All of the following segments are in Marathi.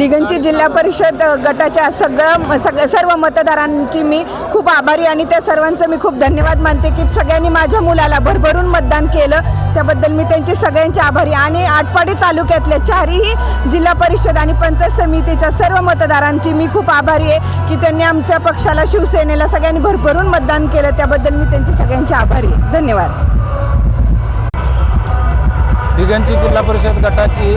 दिगंची जिल्हा परिषद गटाच्या सगळं सग सर्व मतदारांची मी खूप आभारी आणि त्या सर्वांचं मी खूप धन्यवाद मानते की सगळ्यांनी माझ्या मुलाला भरभरून मतदान केलं. त्याबद्दल मी त्यांचे सगळ्यांचे आभारी आणि आटपाडी तालुक्यातल्या चारही जिल्हा परिषद आणि पंचायत समितीच्या सर्व मतदारांची मी खूप आभारी आहे की त्यांनी आमच्या पक्षाला शिवसेनेला सगळ्यांनी भरभरून मतदान केलं. त्याबद्दल मी त्यांचे सगळ्यांचे आभारी आहे. धन्यवाद. दिगंची जिल्हा परिषद गटाची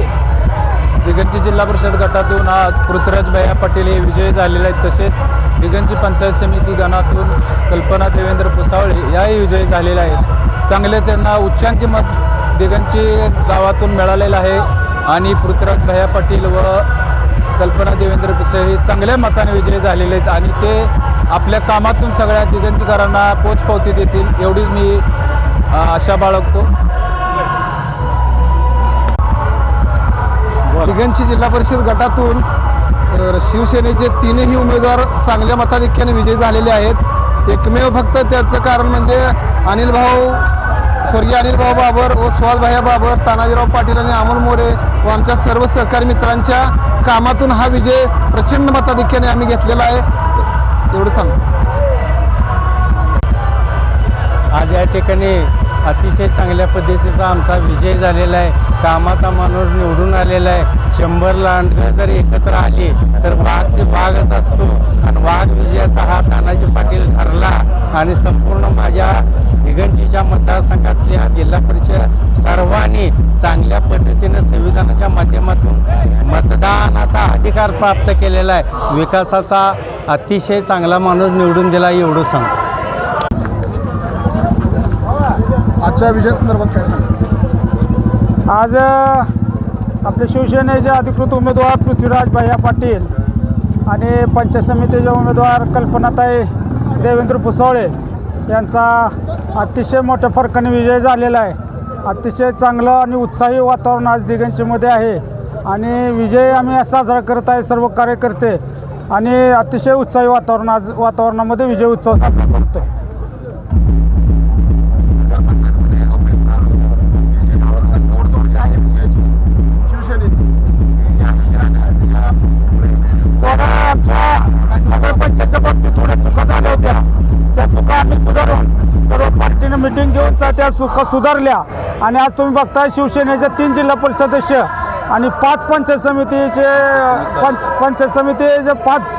दिगंची जिल्हा परिषद गटातून आज पृथ्वीराज भैया पाटील हे विजयी झालेले आहेत. तसेच दिगंची पंचायत समिती गणातून कल्पना देवेंद्र पुसावळे याही विजयी झालेल्या आहेत. चांगले त्यांना उच्चांकी मत दिगंजी गावातून मिळालेलं आहे. आणि पृथ्वीराज भैया पाटील व कल्पना देवेंद्र पिसे हे चांगल्या मताने विजयी झालेले आहेत. आणि ते आपल्या कामातून सगळ्या दिगंजीकरांना पोचपावती देतील एवढीच मी आशा बाळगतो. दिगंची जिल्हा परिषद गटातून शिवसेनेचे तीनही उमेदवार चांगल्या मताधिक्याने विजयी झालेले आहेत. एकमेव फक्त त्याचं कारण म्हणजे अनिल भाऊ स्वर्गीय अनिल भाऊ बाबर व सुहासभाया बाबर तानाजीराव पाटील आणि अमोल मोरे व आमच्या सर्व सहकारी मित्रांच्या कामातून हा विजय प्रचंड मताधिक्याने आम्ही घेतलेला आहे. एवढं सांगतो. आज या ठिकाणी अतिशय चांगल्या पद्धतीचा आमचा विजय झालेला आहे. कामाचा माणूस निवडून आलेला आहे. शंभर लांडगं जर एकत्र आली तर वाघ ते वाघच असतो. आणि वाघ विजयाचा हा तानाजी पाटील ठरला. आणि संपूर्ण माझ्या दिगंजीच्या मतदारसंघातल्या जिल्हा परिषद सर्वांनी चांगल्या पद्धतीनं संविधानाच्या माध्यमातून मतदानाचा अधिकार प्राप्त केलेला आहे. विकासाचा अतिशय चांगला माणूस निवडून दिला एवढं सांगतो. आजच्या विजय संदर्भात काय सांगा आज आपले शिवसेनेचे अधिकृत उमेदवार पृथ्वीराज भैया पाटील आणि पंचायत समितीचे उमेदवार कल्पनाताई देवेंद्र भुसावळे यांचा अतिशय मोठ्या फरकाने विजय झालेला आहे. अतिशय चांगलं आणि उत्साही वातावरण आज दिगंचीमध्ये आहे. आणि विजय आम्ही साजरा करत आहे सर्व कार्यकर्ते. आणि अतिशय उत्साही वातावरण आज वातावरणामध्ये विजय उत्सव साजरा करतो मिटिंग घेऊन त्या- त्या चुका सुधारल्या. आणि आज तुम्ही बघताय शिवसेनेचे तीन जिल्हा परिषद सदस्य आणि पाच पंचायत समितीचे पंच पंचायत समितीचे पाच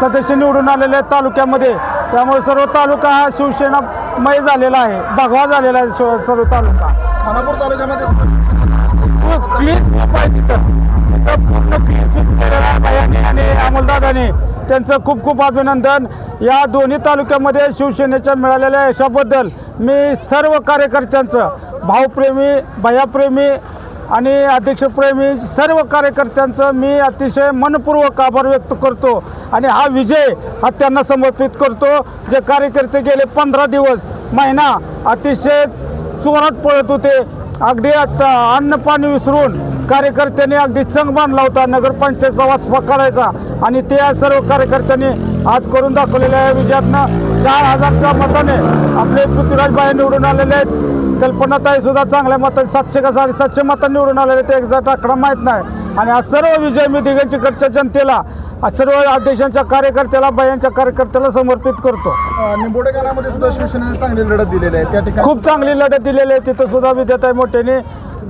सदस्य निवडून आलेले आहेत तालुक्यामध्ये. त्यामुळे सर्व तालुका हा शिवसेनामय झालेला आहे. भगवा झालेला आहे शिव- सर्व तालुका. खानापूर तालुक्यामध्ये क्लीन स्वीप आहे तिथं तिथं पूर्ण क्लीन स्वीप केलेला आहे आणि अमोलदादांनी. त्यांचं खूप खूप अभिनंदन. या दोन्ही तालुक्यामध्ये शिवसेनेच्या मिळालेल्या यशाबद्दल मी सर्व कार्यकर्त्यांचं भाऊप्रेमी भयाप्रेमी आणि अध्यक्षप्रेमी सर्व कार्यकर्त्यांचं मी अतिशय मनपूर्वक आभार व्यक्त करतो आणि हा विजय हा त्यांना समर्पित करतो. जे कार्यकर्ते गेले पंधरा दिवस महिना अतिशय चोरात पळत होते. अगदी आता अन्न पाणी विसरून कार्यकर्त्यांनी अगदी चंग बांधला होता. नगरपंचायतचा वाचपा करायचा. आणि ते सर्व कार्यकर्त्यांनी आज करून दाखवलेल्या आहे विजयातनं चार हजारच्या मताने आपले पृथ्वीराज बाई निवडून आलेले आहेत. कल्पनाताई सुद्धा चांगल्या मताने सातशे का साडेसातशे मतांनी निवडून आलेले ते एक्झॅक्ट आकडा माहीत नाही. आणि हा सर्व विजय मी दिगंचीकडच्या जनतेला सर्व अध्यक्षांच्या कार्यकर्त्याला बायांच्या कार्यकर्त्याला समर्पित करतो. निंबोडे गावामध्ये सुद्धा शिवसेनेने चांगली लढत दिलेली आहे. त्या ठिकाणी खूप चांगली लढत दिलेली आहे. तिथं सुद्धा विद्याताई मोठ्याने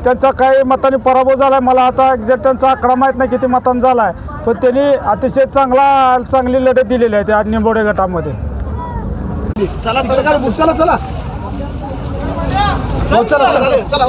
त्यांचा काही मतांनी पराभव झाला मला आता एक्झॅक्ट त्यांचा आकडा माहीत नाही किती मतांनी झाला आहे पण त्यांनी अतिशय चांगला चांगली लढत दिलेली आहे त्या निंबोडे गटामध्ये. चला चला. चला चला. चला चला.